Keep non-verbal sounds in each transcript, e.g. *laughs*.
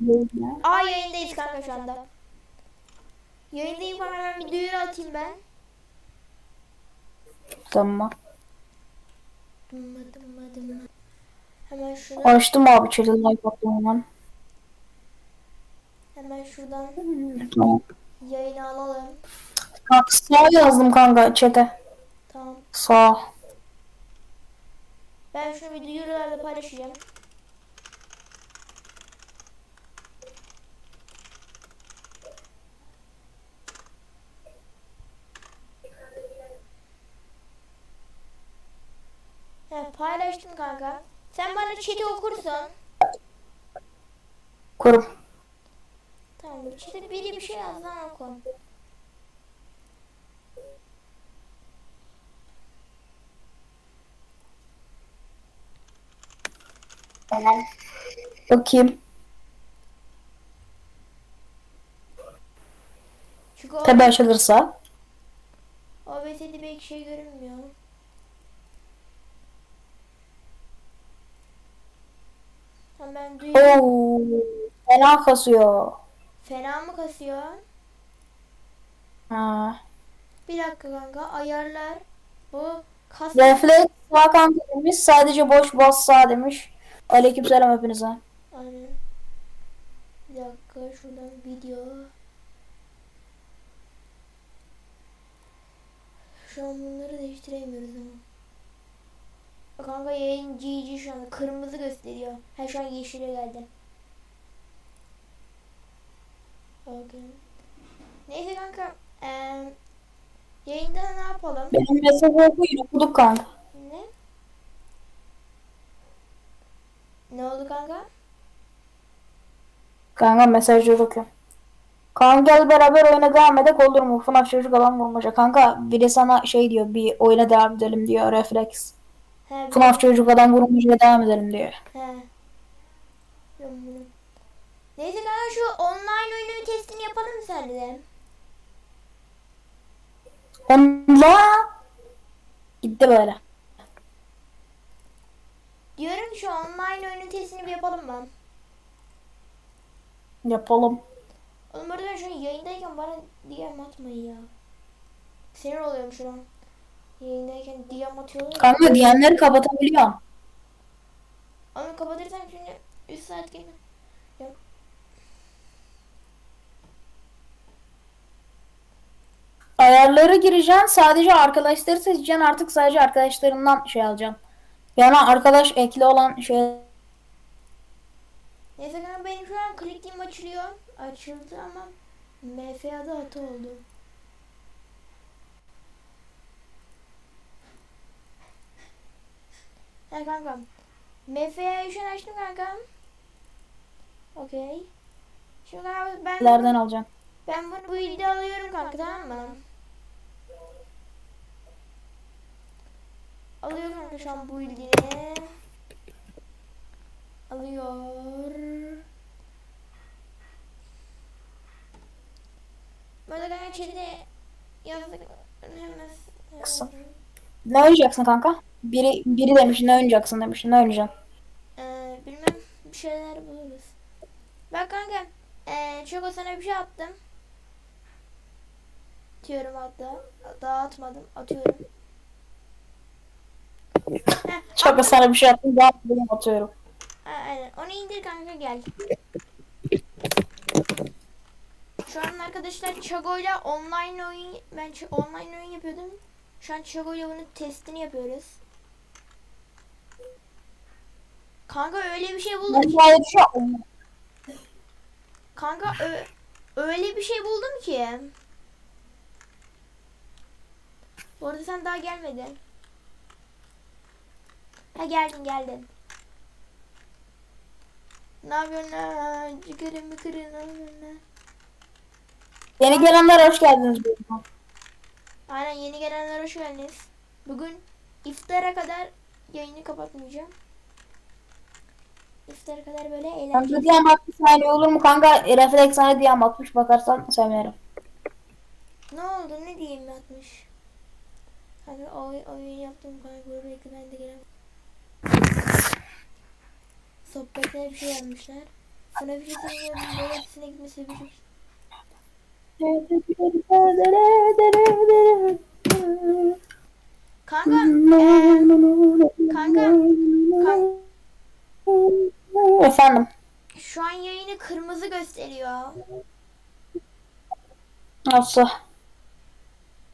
yayına. Aa yayındayız kanka şu anda. Yayındayım hemen bir duyuru atayım ben. Tamam. Dımma dımma dımma. Hemen şunu Açtım abi chat'e like attım hemen. hemen şuradan Tamam. yayını alalım. Kanka sağ yazdım kanka chat'e. Tamam. Sağ. Ben şunu bir duyurularda paylaşacağım. He, paylaştım kanka. Sen bana chat'i okursan. Kurum. Tamam chat'e biri bir şey yazdan oku. Tamam. Bakayım. Çünkü o, Tabi açılırsa. OBS'de belki şey görünmüyor. Hemen duyuyorum. Oo. Fena kasıyor. Fena mı kasıyor? Ha. Bir dakika kanka ayarlar. Bu kas Refleks sağ kanka demiş. Sadece boş bas sağ demiş. Aleykümselam hepinize. Aynen. Bir dakika şuradan video. Şu an bunları değiştiremiyoruz ama. Kanka yayın GG şu anda kırmızı gösteriyor. Ha şu an yeşile geldi. Okey. Neyse kanka. eee yayında ne yapalım? Benim mesajı okuyun okuduk kanka. Ne? Ne oldu kanka? Kanka mesajları okuyorum. Kanka gel beraber oyuna devam edek olur mu? FNAF çocuk alan vurmaca. Kanka biri sana şey diyor bir oyuna devam edelim diyor refleks. He, FNAF çocuk adam vurmacaya devam edelim diyor. He. Neyse kanka şu online oyunun testini yapalım mı seninle de? Onunla gitti böyle. Diyorum şu online oyunun testini bir yapalım mı? Yapalım. Oğlum orada ben şu yayındayken bana DM atmayın ya. Sinir oluyorum şu an. Yayındayken DM atıyorlar. ya. Kanka diyenleri kapatabiliyorum. Onu kapatırsan şimdi 3 saat gibi. Yok. Ayarlara gireceksin. Sadece arkadaşları seçeceksin. Artık sadece arkadaşlarından şey alacaksın. Yani arkadaş ekli olan şey Neyse kanka benim şu an klikliğim açılıyor. Açıldı ama MFA'da hata oldu. Ha kanka. MFA'yı şu an açtım kanka. Okey. Şimdi kanka ben, lerden alacaksın. ben bunu bu ilde alıyorum kanka tamam mı? Alıyor kanka şu an bu ildiğini. Alıyor. Böyle kanka chat'e yazdık. Kısım. Ne oynayacaksın kanka? Biri biri demiş ne oynayacaksın demiş. Ne oynayacaksın? Ee, bilmem bir şeyler buluruz. Bak kanka ee, Çoko sana bir şey attım. Atıyorum hatta. Daha atmadım. Atıyorum. *laughs* Heh, Çok sana bir şey yaptım. Daha benim atıyorum. Ha, aynen. Onu indir kanka gel. Şu an arkadaşlar Chago'yla online oyun ben online oyun yapıyordum. Şu an Chago'yla bunun testini yapıyoruz. Kanka öyle bir şey buldum ki. şey. Kanka öyle bir şey buldum ki. Bu arada sen daha gelmedin. Ha geldin geldin. Ne yapıyorsun lan? Çıkarın mı kırın? Yeni gelenler hoş geldiniz. Aynen yeni gelenler hoş geldiniz. Bugün iftara kadar yayını kapatmayacağım. İftara kadar böyle Kanka eğlenceli. diyen 60 saniye olur mu kanka? Refleks sana diyen 60 bakarsan sevinirim. Ne oldu ne diyeyim yatmış. Kanka oy, oyun yaptım kanka böyle belki ben de gelemem. Sohbetine bir şey yazmışlar. FNAF resimlerin böyle hepsine gitme sebebi. Kanka, eee, kanka, kan- Efendim. şu an yayını kırmızı gösteriyor. Nasıl?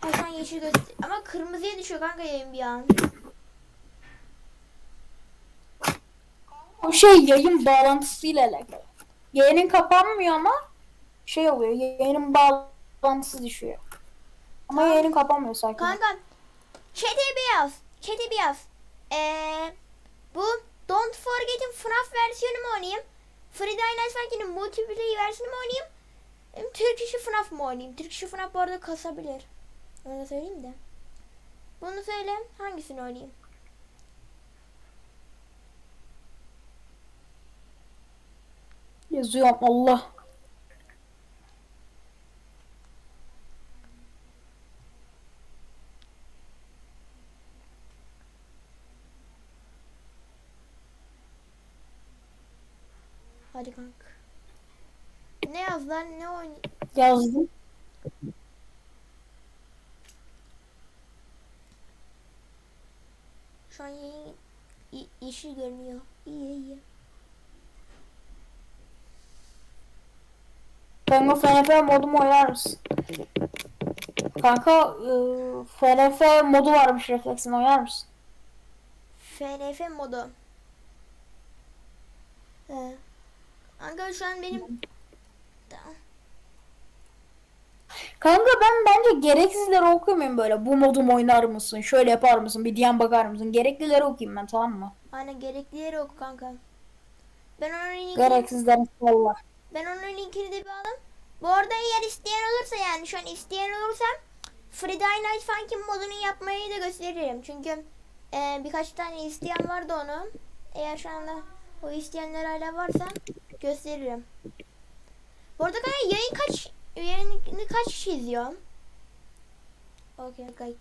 Ha, şu an yeşil gösteriyor. Ama kırmızıya düşüyor kanka yayın bir an. O şey yayın bağlantısıyla alakalı. Yayının kapanmıyor ama şey oluyor. Yayının bağlantısı düşüyor. Ama yayının kapanmıyor sakin. Kanka, chat'e bir yaz. Chat'e bir yaz. Eee, bu Don't Forget'in FNAF versiyonu mu oynayayım? Friday Night Funkin'in multiplayer versiyonu mu oynayayım? Türk işi FNAF mı oynayayım? Türk işi FNAF bu arada kasabilir. Onu söyleyeyim de. Bunu söyle. Hangisini oynayayım? Yazıyorum Allah. Hadi kanka. Ne yaz lan? Ne oynayayım? Yazdım. Şu an yayın ye- yeşil görünüyor. İyi iyi. Kanka FNF modumu oynar mısın? Kanka ıı, FNF modu varmış refleksin oynar mısın? FNF modu. He. Kanka şu an benim Tamam. Kanka ben bence gereksizleri okuyamayayım böyle. Bu modumu oynar mısın? Şöyle yapar mısın? Bir diyen bakar mısın? Gereklileri okuyayım ben tamam mı? Aynen gereklileri oku kanka. Ben onun linkini, Gereksizleri salla. ben onun linkini de bir alayım. Bu arada eğer isteyen olursa yani şu an isteyen olursa Friday Night Funkin modunu yapmayı da gösteririm. Çünkü e, birkaç tane isteyen vardı onu. Eğer şu anda o isteyenler hala varsa gösteririm. Bu arada kanka yayın kaç yayını kaç kişi izliyor? Okey kayıt.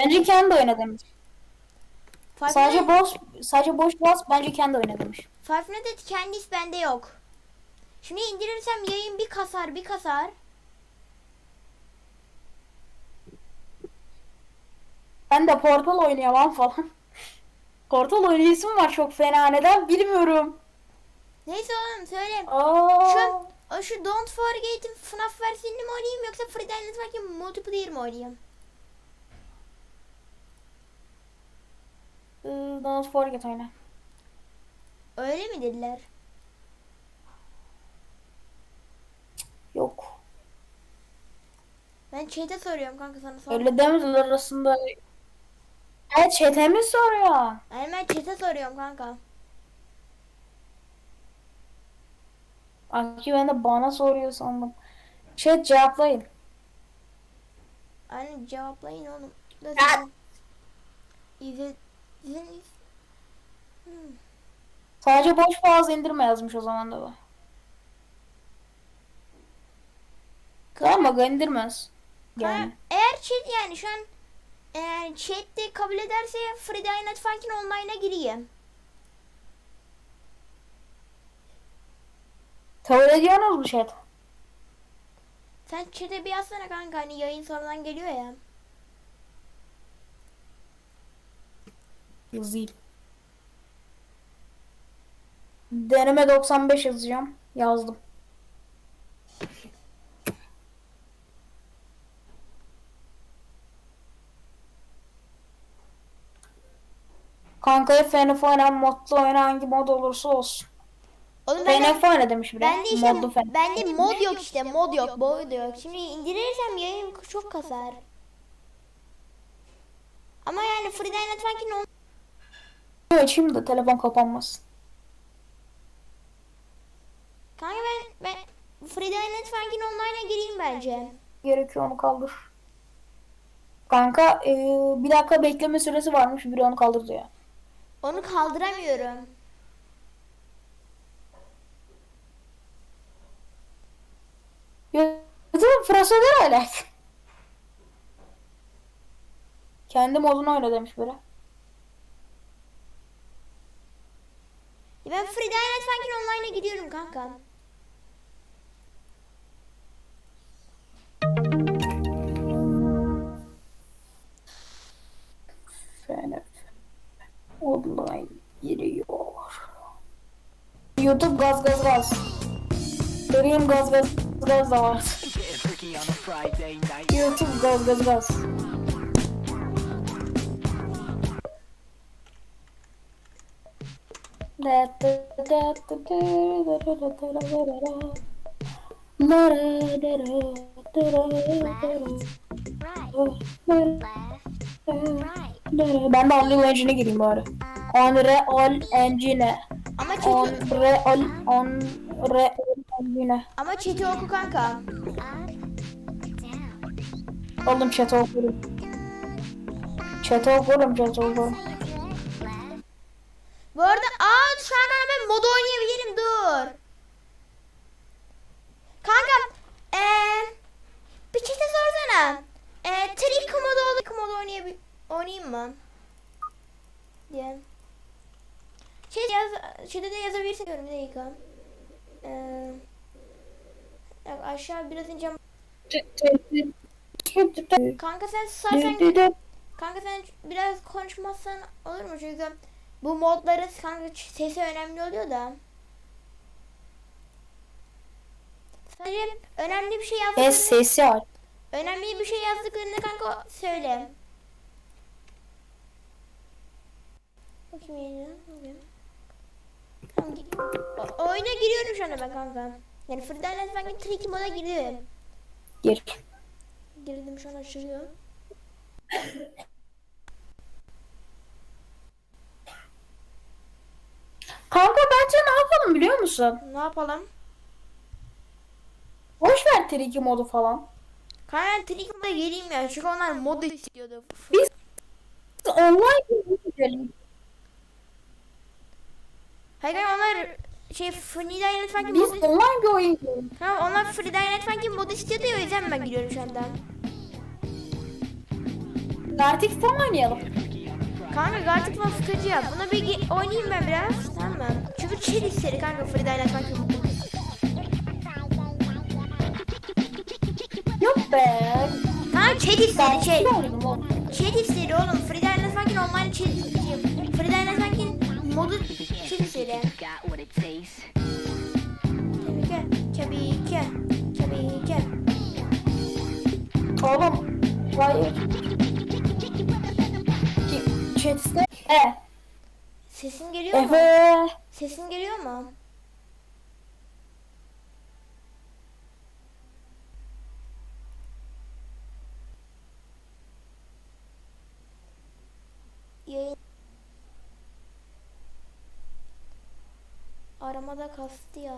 Bence kendi oyna demiş. Five Sadece Nights- boş sadece boş bas bence kendi oyna demiş. Five Nights Candy's bende yok. Şimdi indirirsem yayın bir kasar bir kasar. Ben de Portal oynayamam falan. Portal oynayasım var çok fena neden bilmiyorum. Neyse oğlum söyle. Aa. Şu, o şu Don't Forget'in FNAF versiyonunu mu oynayayım yoksa Friday Night Funkin multiplayer mi oynayayım? Iı, Don't forget oyna. Öyle mi dediler? Yok. Ben chat'e soruyorum kanka sana sor. Öyle demediler arasında. Evet chat'e mi soruyor? Yani ben chat'e soruyorum kanka. Aki ben de bana soruyor sandım. Chat cevaplayın. Hani cevaplayın oğlum. İz- Hmm. Sadece boş fazla indirme yazmış o zaman da bu. Tamam aga indirmez. Yani. eğer chat yani şu an eğer chat'te kabul ederse Friday Night Funkin online'a gireyim. Kabul ediyorsunuz mu chat? Sen chat'e bir yazsana kanka hani yayın sonradan geliyor ya. Yazayım. Deneme 95 yazacağım. Yazdım. Kankaya FNF oyna, modlu oyna hangi mod olursa olsun. Oğlum ben FNF oyna demiş biri. Ben de işte Modlu FNF. bende mod yok işte mod yok mod yok. Şimdi indirirsem yayın çok kasar. Ama yani Night Funkin on... Açayım da telefon kapanmasın. Kanka ben, ben Night Funkin online'a gireyim bence. Gerekiyor onu kaldır. Kanka eee, bir dakika bekleme süresi varmış. Biri onu kaldır diyor. Onu kaldıramıyorum. profesyonel alet. Kendi modunu oyna demiş biri. Ya ben Free Diamond Funkin online'a gidiyorum kanka. Fener online giriyor. YouTube gaz gaz gaz. Vereyim gaz gaz gaz da var. YouTube gaz gaz gaz. Ben de Unreal Engine'e gireyim bari. Unreal Engine. Ama chat'i, Unreal Unreal Engine. ama chat'i oku kanka. Oğlum chat okurum. Chat okurum, chat okurum. Bu arada aa şu an ben mod oynayabilirim dur. Kanka eee bir chat'e sorsana. Eee trick modu olur modu oynayabil oynayayım mı? Diye. Şey yaz chat'e de yazabilirsin diyorum bir dakika. Eee Bak aşağı biraz ineceğim. Kanka sen sarsan Kanka sen biraz konuşmazsan olur mu? Çünkü bu modların kanka sesi önemli oluyor da. Sadece önemli bir şey yazdıklarını, sesi var. önemli bir şey yazdıklarını kanka söyle. Bakayım yayına. Tamam, o- oyuna giriyorum şu anda ben kanka. Yani Freelancer ben tricky moda girdim. Gir. Girdim şu an açılıyor. Kanka bence ne yapalım biliyor musun? Ne yapalım? Boş ver triki modu falan. Kanka tricky moda gireyim ya çünkü onlar mod istiyordu. Biz online gidelim. Hayır onlar şey Free Dynamite Funky Biz modu online bir oyun. Tamam onlar Free Dynamite Funky modu istiyordu ya o yüzden ben giriyorum şu anda. Falan oynayalım. Kanka Gartic Mod sıkıcı ya. Buna bir oynayayım ben biraz. Tamam mı? Çünkü chill istedi kanka Free Dynamite Funky modu. Yok be. Kanka chill istedi oğlum. Chill istedi oğlum. Free Dynamite Funky online chill. Free Dynamite Funky modu chill istedi. Tabii ki. Tabii ki. Oğlum. Kim? Chat'te. E. Sesin geliyor mu? Efe. Sesin geliyor mu? Yayın aramada kastı ya.